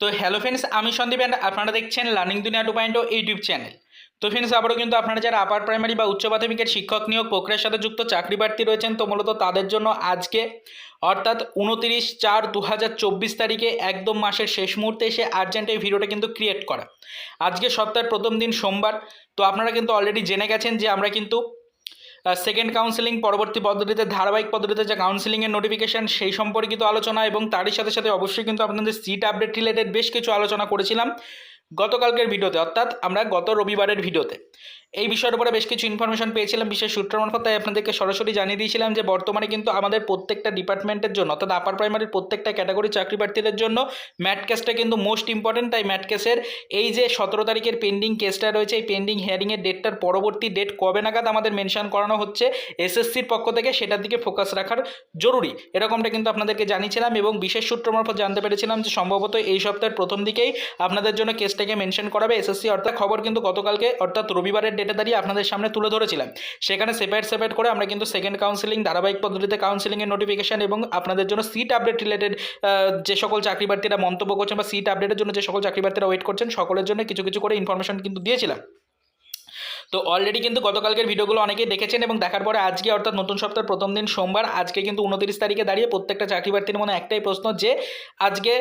তো hello friends আমি Sandeep and আপনারা দেখছেন learning Duniya two point YouTube channel তো ফ্রেন্ডস আবারও কিন্তু আপনারা যারা আপার প্রাইমারি বা উচ্চ মাধ্যমিকের শিক্ষক নিয়োগ প্রক্রিয়ার সাথে যুক্ত চাকরি প্রার্থী রয়েছেন, তো মূলত তাদের জন্য আজকে, অর্থাৎ উনতিরিশ চার দু তারিখে একদম মাসের শেষ মুহূর্তে এসে আর্জেন্ট এই ভিডিওটা কিন্তু ক্রিয়েট করা। আজকে সপ্তাহের প্রথম দিন সোমবার, তো আপনারা কিন্তু অলরেডি জেনে গেছেন যে আমরা কিন্তু সেকেন্ড কাউন্সেলিং পরবর্তী পদ্ধতিতে, ধারাবাহিক পদ্ধতিতে যে কাউন্সিলিংয়ের নোটিফিকেশান সেই সম্পর্কিত আলোচনা এবং তারই সাথে সাথে অবশ্যই কিন্তু আপনাদের সিট আপডেট রিলেটেড বেশ কিছু আলোচনা করেছিলাম গতকালকের ভিডিওতে অর্থাৎ আমরা গত রবিবারের ভিডিওতে এই বিষয়ের উপরে বেশ কিছু ইনফরমেশন পেয়েছিলাম বিশেষ সূত্র মারফত, তাই আপনাদেরকে সরাসরি জানিয়ে দিয়েছিলাম যে বর্তমানে কিন্তু আমাদের প্রত্যেকটা ডিপার্টমেন্টের জন্য, অর্থাৎ আপার প্রাইমারির প্রত্যেকটা ক্যাটাগরি চাকরি প্রার্থীদের জন্য ম্যাট কেসটা কিন্তু মোস্ট ইম্পর্টেন্ট তাই ম্যাট কেসের এই যে সতেরো তারিখের পেন্ডিং কেসটা রয়েছে, এই পেন্ডিং হিয়ারিংয়ের ডেটটার পরবর্তী ডেট কবে নাগাদ আমাদের মেনশন করানো হচ্ছে এসএসসির পক্ষ থেকে, সেটার দিকে ফোকাস রাখার জরুরি। এরকমটা কিন্তু আপনাদেরকে জানিয়েছিলাম এবং বিশেষ সূত্র মারফত জানতে পেরেছিলাম যে সম্ভবত এই সপ্তাহের প্রথম দিকেই আপনাদের জন্য কেসটাকে মেনশন করাবে এসএসসি অর্থাৎ খবর কিন্তু গতকালকে, অর্থাৎ রবিবারের ডেটে দাঁড়িয়ে আপনাদের সামনে তুলে ধরেছিলাম। সেখানে সেপারেট সেপারেট করে আমরা কিন্তু সেকেন্ড কাউন্সিলিং ধারাবাহিক পদ্ধতিতে কাউন্সিলিংয়ের নোটিফিকেশন এবং আপনাদের জন্য সিট আপডেট রিলেটেড যে সকল চাকরি প্রার্থীরা মন্তব্য করছেন বা সিট আপডেটের জন্য যে সকল চাকরি প্রার্থীরা ওয়েট করছেন, সকলের জন্য কিছু কিছু করে ইনফরমেশন কিন্তু দিয়েছিলাম। তো অলরেডি কিন্তু গতকালকের ভিডিওগুলো অনেকেই দেখেছেন এবং দেখার পরে আজকে অর্থাৎ নতুন সপ্তাহের প্রথম দিন সোমবার, আজকে কিন্তু উনত্রিশ তারিখে দাঁড়িয়ে প্রত্যেকটা চাকরি প্রার্থীর মনে একটাই প্রশ্ন যে, আজকে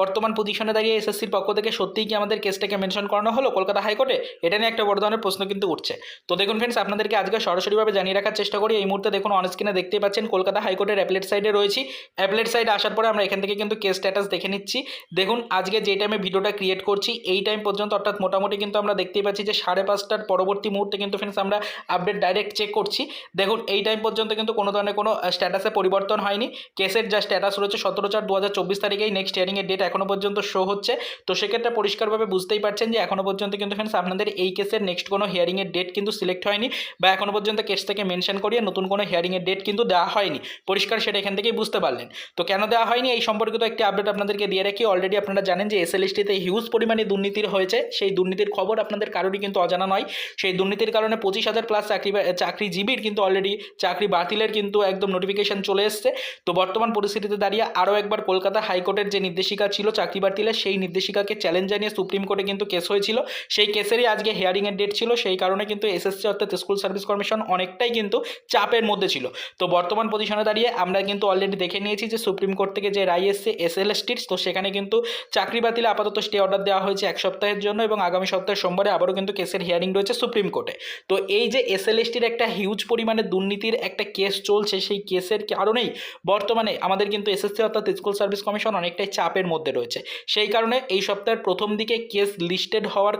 বর্তমান পজিশনে দাঁড়িয়ে এসএসসির পক্ষ থেকে সত্যিই কি আমাদের কেসটাকে মেনশন করানো হলো কলকাতা হাইকোর্টে? এটা নিয়ে একটা বড় ধরনের প্রশ্ন কিন্তু উঠছে। তো দেখুন ফ্রেন্ডস আপনাদেরকে আজকে সরাসরিভাবে জানিয়ে রাখার চেষ্টা করি। এই মুহূর্তে দেখুন অন স্ক্রিনে দেখতেই পাচ্ছেন কলকাতা হাইকোর্টের অ্যাপলেট সাইডে রয়েছি। অ্যাপলেট সাইডে আসার পরে আমরা এখান থেকে কিন্তু কেস স্ট্যাটাস দেখে নিচ্ছি। দেখুন, আজকে যে টাইমে ভিডিওটা ক্রিয়েট করছি, এই টাইম পর্যন্ত অর্থাৎ মোটামুটি কিন্তু আমরা দেখতেই পাচ্ছি যে সাড়ে পাঁচটার পরবর্তী মুহূর্তে কিন্তু ফ্রেন্ডস আমরা আপডেট ডাইরেক্ট চেক করছি। দেখুন, এই টাইম পর্যন্ত কিন্তু কোনো ধরনের কোনো স্ট্যাটাসে পরিবর্তন হয়নি। কেসের যা স্ট্যাটাস রয়েছে, সতেরো চার দু হাজার চব্বিশ তারিখেই নেক্সট হিয়ারিংয়ের ডেট এখনও পর্যন্ত শো হচ্ছে। তো সেক্ষেত্রে পরিষ্কারভাবে বুঝতেই পারছেন যে এখনও পর্যন্ত কিন্তু ফ্রেন্ডস আপনাদের এই কেসের নেক্সট কোনো হিয়ারিংয়ের ডেট কিন্তু সিলেক্ট হয়নি বা এখনও পর্যন্ত কেস থেকে মেনশন করিয়ে নতুন কোনো হিয়ারিংয়ের ডেট কিন্তু দেওয়া হয়নি। পরিষ্কার সেটা এখান থেকেই বুঝতে পারলেন। তো কেন দেওয়া হয়নি? এই সম্পর্কিত একটি আপডেট আপনাদেরকে দিয়ে রাখি। অলরেডি আপনারা জানেন যে এসএলএসটিতে হিউজ পরিমাণে দুর্নীতির হয়েছে। সেই দুর্নীতির খবর আপনাদের কারোরই কিন্তু অজানা নয়। সেই দুর্নীতির কারণে পঁচিশ হাজার প্লাস চাকরি চাকরিজীবীর কিন্তু অলরেডি চাকরি বাতিলের কিন্তু একদম নোটিফিকেশন চলে এসছে। তো বর্তমান পরিস্থিতিতে দাঁড়িয়ে আরও একবার কলকাতা হাইকোর্টের যে নির্দেশিকা ছিল চাকরি বাতিলের, সেই নির্দেশিকাকে চ্যালেঞ্জ জানিয়ে সুপ্রিম কোর্টে কিন্তু কেস হয়েছিল। সেই কেসেরই আজকে হিয়ারিংয়ের ডেট ছিল। সেই কারণে কিন্তু এসএসসি অর্থাৎ স্কুল সার্ভিস কমিশন অনেকটাই কিন্তু চাপের মধ্যে ছিল। তো বর্তমান পজিশনে দাঁড়িয়ে আমরা কিন্তু অলরেডি দেখে নিয়েছি যে সুপ্রিম কোর্ট থেকে যে রায় এসছে এস এল তো সেখানে কিন্তু চাকরি বাতিলে আপাতত স্টে অর্ডার দেওয়া হয়েছে এক সপ্তাহের জন্য এবং আগামী সপ্তাহের সোমবারে আবারও কিন্তু কেসের হিয়ারিং রয়েছে সুপ্রিম কোর্টে। তো এই যে এসএলএসটির এল একটা হিউজ পরিমাণে দুর্নীতির একটা কেস চলছে, সেই কেসের কারণেই বর্তমানে আমাদের কিন্তু এসএসসি অর্থাৎ স্কুল সার্ভিস কমিশন অনেকটাই চাপের মধ্যে রয়েছে। সেই কারণে এই সপ্তাহের প্রথম দিকে কেস লিস্টেড হওয়ার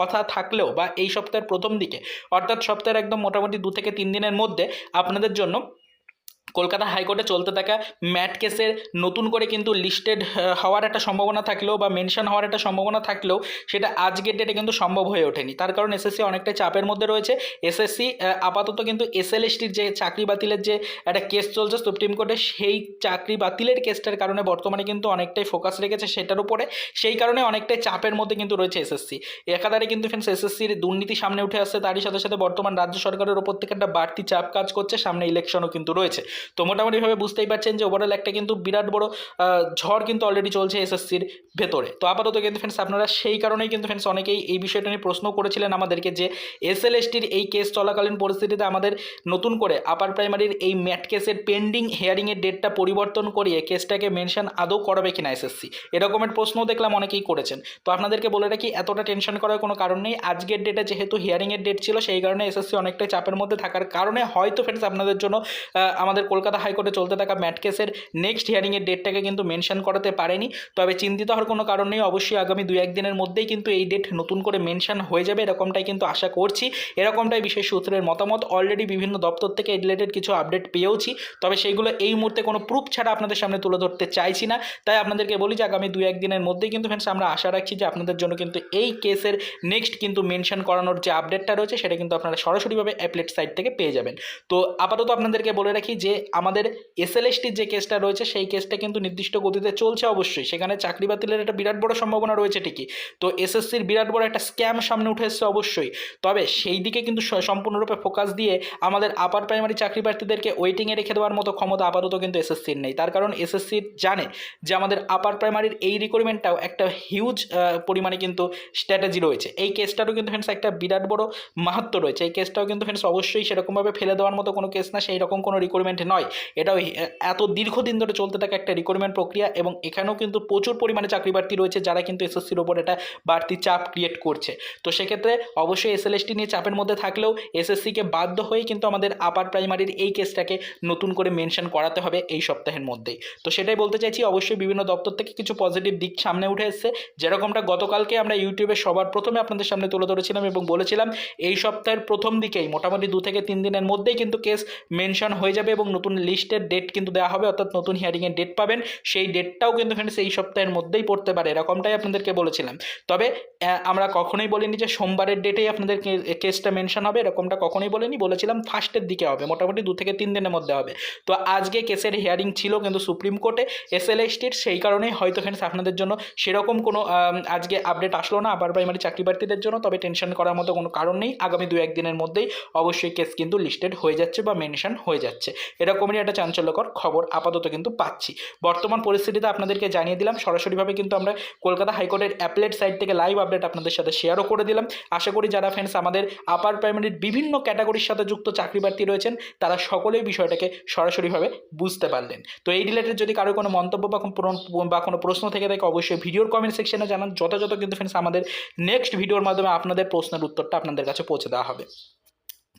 কথা থাকলেও বা এই সপ্তাহের প্রথম দিকে, অর্থাৎ সপ্তাহের একদম মোটামুটি দু থেকে তিন দিনের মধ্যে আপনাদের জন্য কলকাতা হাইকোর্টে চলতে থাকা ম্যাট কেসের নতুন করে কিন্তু লিস্টেড হওয়ার একটা সম্ভাবনা থাকলেও বা মেনশন হওয়ার একটা সম্ভাবনা থাকলেও সেটা আজকের ডেটে কিন্তু সম্ভব হয়ে ওঠেনি। তার কারণ এসএসসি অনেকটাই চাপের মধ্যে রয়েছে। এসএসসি আপাতত কিন্তু এসএলএসটির যে চাকরি বাতিলের যে একটা কেস চলছে সুপ্রিম কোর্টে সেই চাকরি বাতিলের কেসটার কারণে বর্তমানে কিন্তু অনেকটাই ফোকাস রেখেছে সেটার উপরে। সেই কারণে অনেকটাই চাপের মধ্যে কিন্তু রয়েছে এসএসসি একাধারে কিন্তু ফ্রেন্ডস এসএসসির দুর্নীতি সামনে উঠে আসছে। তারই সাথে সাথে বর্তমান রাজ্য সরকারের ওপর থেকে একটা বাড়তি চাপ কাজ করছে। সামনে ইলেকশনও কিন্তু রয়েছে। তো মোটামুটিভাবে বুঝতেই পারছেন যে ওভারঅল একটা কিন্তু বিরাট বড় ঝড় কিন্তু অলরেডি চলছে এসএসসির ভেতরে। তো আপাতত কিন্তু ফ্রেন্ডস আপনারা সেই কারণেই কিন্তু ফ্রেন্ডস অনেকেই এই বিষয়টা নিয়ে প্রশ্ন করেছিলেন আমাদেরকে যে এসএলএসটির এই কেস চলাকালীন পরিস্থিতিতে আমাদের নতুন করে আপার প্রাইমারির এই ম্যাট কেসের পেন্ডিং হিয়ারিংয়ের ডেটটা পরিবর্তন করিয়ে কেসটাকে মেনশন আদৌ করাবে কিনা এসএসসি? এরকমের প্রশ্নও দেখলাম অনেকেই করেছেন। তো আপনাদেরকে বলে রাখি, এতটা টেনশন করার কোনো কারণ নেই। আজকের ডেটে যেহেতু হিয়ারিংয়ের ডেট ছিল, সেই কারণে এসএসসি অনেকটাই চাপের মধ্যে থাকার কারণে হয়তো ফ্রেন্ডস আপনাদের জন্য আমাদের কলকাতা হাইকোর্টে চলতে থাকা ম্যাট কেসের নেক্সট হিয়ারিংয়ের ডেটটাকে কিন্তু মেনশন করাতে পারেনি। তবে চিন্তিত হওয়ার কোনো কারণ নেই। অবশ্যই আগামী দু একদিনের মধ্যেই কিন্তু এই ডেট নতুন করে মেনশন হয়ে যাবে, এরকমটাই কিন্তু আশা করছি। এরকমটাই বিশেষ সূত্রের মতামত। অলরেডি বিভিন্ন দপ্তর থেকে রিলেটেড কিছু আপডেট পেয়েওছি। তবে সেইগুলো এই মুহূর্তে কোনো প্রুফ ছাড়া আপনাদের সামনে তুলে ধরতে চাইছি না। তাই আপনাদেরকে বলি যে আগামী দু একদিনের মধ্যেই কিন্তু ফ্রেন্ডস আমরা আশা রাখছি যে আপনাদের জন্য কিন্তু এই কেসের নেক্সট কিন্তু মেনশন করানোর যে আপডেটটা রয়েছে, সেটা কিন্তু আপনারা সরাসরিভাবে অ্যাপলেট সাইট থেকে পেয়ে যাবেন। তো আপাতত আপনাদেরকে বলে রাখি যে আমাদের এসএলএসটির যে কেসটা রয়েছে, সেই কেসটা কিন্তু নির্দিষ্ট গতিতে চলছে অবশ্যই। সেখানে চাকরি বাতিলের একটা বিরাট বড় সম্ভাবনা রয়েছে ঠিকই। তো এসএসসির বিরাট বড় একটা স্ক্যাম সামনে উঠে এসেছে অবশ্যই। তবে সেই দিকে কিন্তু সম্পূর্ণরূপে ফোকাস দিয়ে আমাদের আপার প্রাইমারি চাকরি প্রার্থীদেরকে ওয়েটিংয়ে রেখে দেওয়ার মতো ক্ষমতা আপাতত কিন্তু এসএসসির নেই। তার কারণ এসএসসি জানে যে আমাদের আপার প্রাইমারির এই রিক্রুটমেন্টটাও একটা হিউজ পরিমাণে কিন্তু স্ট্র্যাটেজি রয়েছে। এই কেসটারও কিন্তু ফ্রেন্ডস একটা বিরাট বড় মাহাত্ম রয়েছে। এই কেসটাও কিন্তু ফ্রেন্ডস অবশ্যই সেরকমভাবে ফেলে দেওয়ার মতো কোনো কেস না সেই রকম কোনো রিক্রুটমেন্ট নয়। এটাও এত দীর্ঘদিন ধরে চলতে থাকা একটা রিক্রুটমেন্ট প্রক্রিয়া এবং এখানেও কিন্তু প্রচুর পরিমাণে চাকরি প্রার্থী রয়েছে যারা কিন্তু এসএসসির ওপর এটা বাড়তি চাপ ক্রিয়েট করছে। তো সেক্ষেত্রে অবশ্যই এসএলএসটি নিয়ে চাপের মধ্যে থাকলেও এসএসসিকে বাধ্য হয়েই কিন্তু আমাদের আপার প্রাইমারির এই কেসটাকে নতুন করে মেনশন করাতে হবে এই সপ্তাহের মধ্যেই। তো সেটাই বলতে চাইছি, অবশ্যই বিভিন্ন দপ্তর থেকে কিছু পজিটিভ দিক সামনে উঠে এসেছে। যেরকমটা গতকালকে আমরা ইউটিউবে সবার প্রথমে আপনাদের সামনে তুলে ধরেছিলাম এবং বলেছিলাম, এই সপ্তাহের প্রথম দিকেই, মোটামুটি দু থেকে তিন দিনের মধ্যেই কিন্তু কেস মেনশন হয়ে যাবে এবং নতুন লিস্টের ডেট কিন্তু দেওয়া হবে, অর্থাৎ নতুন হিয়ারিংয়ের ডেট পাবেন। সেই ডেটটাও কিন্তু ফ্রেন্ডস এই সপ্তাহের মধ্যেই পড়তে পারে, এরকমটাই আপনাদেরকে বলেছিলাম। তবে আমরা কখনোই বলিনি যে সোমবারের ডেটেই আপনাদের কেসটা মেনশন হবে, এরকমটা কখনোই বলিনি, বলেছিলাম ফার্স্টের দিকে হবে, মোটামুটি দু থেকে তিন দিনের মধ্যে হবে। তো আজকে কেসের হিয়ারিং ছিল কিন্তু সুপ্রিম কোর্টে এসএলএসটির সেই কারণেই হয়তো ফ্রেন্ডস আপনাদের জন্য সেরকম কোনো আজকে আপডেট আসলো না, আবার প্রাইমারি চাকরি প্রার্থীদের জন্য, তবে টেনশন করার মতো কোনো কারণ নেই। আগামী দু একদিনের মধ্যেই অবশ্যই কেস কিন্তু লিস্টেড হয়ে যাচ্ছে বা মেনশন হয়ে যাচ্ছে। এরকমই একটা চাঞ্চল্যকর খবর আপাতত কিন্তু পাচ্ছি। বর্তমান পরিস্থিতিতে আপনাদেরকে জানিয়ে দিলাম, সরাসরিভাবে কিন্তু আমরা কলকাতা হাইকোর্টের অ্যাপলেট সাইট থেকে লাইভ আপডেট আপনাদের সাথে শেয়ারও করে দিলাম। আশা করি যারা ফ্রেন্ডস আমাদের আপার প্রাইমারির বিভিন্ন ক্যাটাগরির সাথে যুক্ত চাকরি প্রার্থী রয়েছেন, তারা সকলেই বিষয়টাকে সরাসরিভাবে বুঝতে পারলেন। তো এই রিলেটেড যদি কারও কোনো মন্তব্য বা কোনো বা কোনো প্রশ্ন থেকে থাকে, অবশ্যই ভিডিওর কমেন্ট সেকশনে জানান। যথাযথ কিন্তু ফ্রেন্ডস আমাদের নেক্সট ভিডিওর মাধ্যমে আপনাদের প্রশ্নের উত্তরটা আপনাদের কাছে পৌঁছে দেওয়া হবে।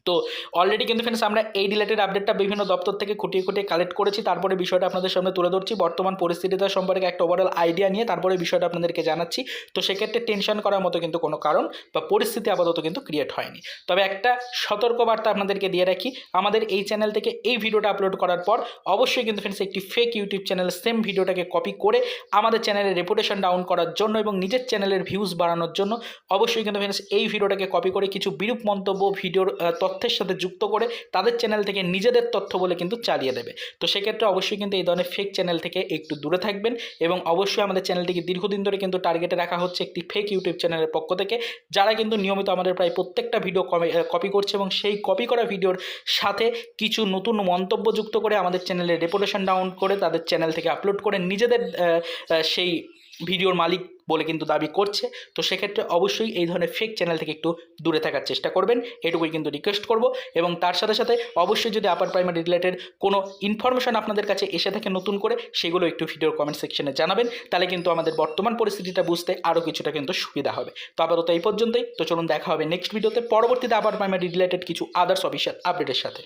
তো অলরেডি কিন্তু ফ্রেন্ডস আমরা এই রিলেটেড আপডেটটা বিভিন্ন দপ্তর থেকে খুঁটিয়ে খুঁটিয়ে কালেক্ট করেছি। তারপরে বিষয়টা আপনাদের সামনে তুলে ধরছি। বর্তমান পরিস্থিতিটা সম্পর্কে একটা ওভারঅল আইডিয়া নিয়ে তারপরে বিষয়টা আপনাদেরকে জানাচ্ছি। তো সেক্ষেত্রে টেনশন করার মতো কিন্তু কোনো কারণ বা পরিস্থিতি আপাতত কিন্তু ক্রিয়েট হয়নি। তবে একটা সতর্কবার্তা আপনাদেরকে দিয়ে রাখি। আমাদের এই চ্যানেল থেকে এই ভিডিওটা আপলোড করার পর অবশ্যই কিন্তু ফ্রেন্ডস একটি ফেক ইউটিউব চ্যানেল সেম ভিডিওটাকে কপি করে আমাদের চ্যানেলের রেপুটেশন ডাউন করার জন্য এবং নিজের চ্যানেলের ভিউজ বাড়ানোর জন্য অবশ্যই কিন্তু ফ্রেন্ডস এই ভিডিওটাকে কপি করে কিছু বিরূপ মন্তব্য ভিডিওর তথ্যের সাথে যুক্ত করে তাদের চ্যানেল থেকে নিজেদের তথ্য বলে কিন্তু চালিয়ে দেবে। তো সেক্ষেত্রে অবশ্যই কিন্তু এই ধরনের ফেক চ্যানেল থেকে একটু দূরে থাকবেন এবং অবশ্যই আমাদের চ্যানেলটিকে দীর্ঘদিন ধরে কিন্তু টার্গেটে রাখা হচ্ছে একটি ফেক ইউটিউব চ্যানেলের পক্ষ থেকে, যারা কিন্তু নিয়মিত আমাদের প্রায় প্রত্যেকটা ভিডিও কপি করছে এবং সেই কপি করা ভিডিওর সাথে কিছু নতুন মন্তব্য যুক্ত করে আমাদের চ্যানেলের রেপুটেশন ডাউন করে তাদের চ্যানেল থেকে আপলোড করে নিজেদের সেই ভিডিওর মালিক বলে কিন্তু দাবি করছে। তো সেক্ষেত্রে অবশ্যই এই ধরনের ফেক চ্যানেল থেকে একটু দূরে থাকার চেষ্টা করবেন। এটুকুই কিন্তু রিকোয়েস্ট করব এবং তার সাথে সাথে অবশ্যই যদি আপার প্রাইমারি রিলেটেড কোনো ইনফরমেশন আপনাদের কাছে এসে থাকে নতুন করে, সেগুলো একটু ভিডিওর কমেন্ট সেকশনে জানাবেন। তাহলে কিন্তু আমাদের বর্তমান পরিস্থিতিটা বুঝতে আরও কিছুটা কিন্তু সুবিধা হবে। তো আপাতত এই পর্যন্তই। তো চলুন দেখা হবে নেক্সট ভিডিওতে পরবর্তীতে আপার প্রাইমারি রিলেটেড কিছু আদার্স অফিসিয়াল আপডেটের সাথে।